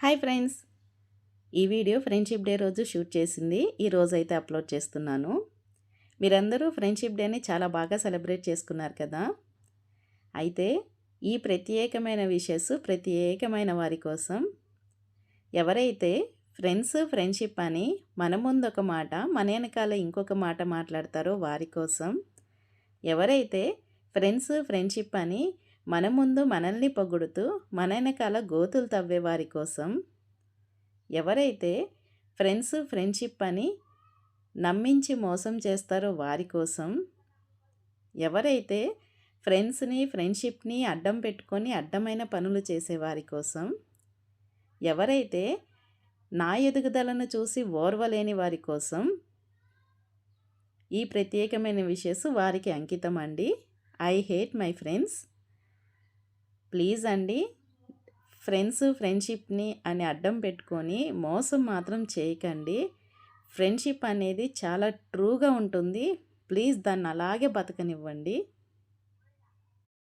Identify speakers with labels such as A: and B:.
A: Hi friends. ఈ video friendship day రోజు shoot చేసింది. ఈ రోజు అయితే అప్లోడ్ చేస్తున్నాను. మీరందరూ ఫ్రెండ్షిప్ డేని చాలా బాగా సెలబ్రేట్ చేసుకున్నారు కదా? అయితే ఈ ప్రత్యేకమైన విషెస్ ప్రత్యేకమైన వారి కోసం ఎవరైతే ఫ్రెండ్స్ ఫ్రెండ్షిప్ అని మన ముందు ఒక మాట మన వెనకాల ఇంకొక మాట మాట్లాడతారో వారి కోసం ఎవరైతే ఫ్రెండ్స్ ఫ్రెండ్షిప్ అని మన ముందు మనల్ని పొగుడుతూ మన వెనకాల గోతులు తవ్వే వారి కోసం ఎవరైతే ఫ్రెండ్స్ ఫ్రెండ్షిప్ అని నమ్మించి మోసం చేస్తారో వారి కోసం ఎవరైతే ఫ్రెండ్స్ని ఫ్రెండ్షిప్ని అడ్డం పెట్టుకొని అడ్డమైన పనులు చేసేవారి కోసం ఎవరైతే నా ఎదుగుదలను చూసి ఓర్వలేని వారి కోసం ఈ ప్రత్యేకమైన విషయస్ వారికి అంకితం అండి. I hate my friends. Please అండి ఫ్రెండ్స్ ఫ్రెండ్షిప్ని అని అడ్డం పెట్టుకొని మోసం మాత్రం చేయకండి. ఫ్రెండ్షిప్ అనేది చాలా ట్రూగా ఉంటుంది. ప్లీజ్ దాన్ని అలాగే బతకనివ్వండి.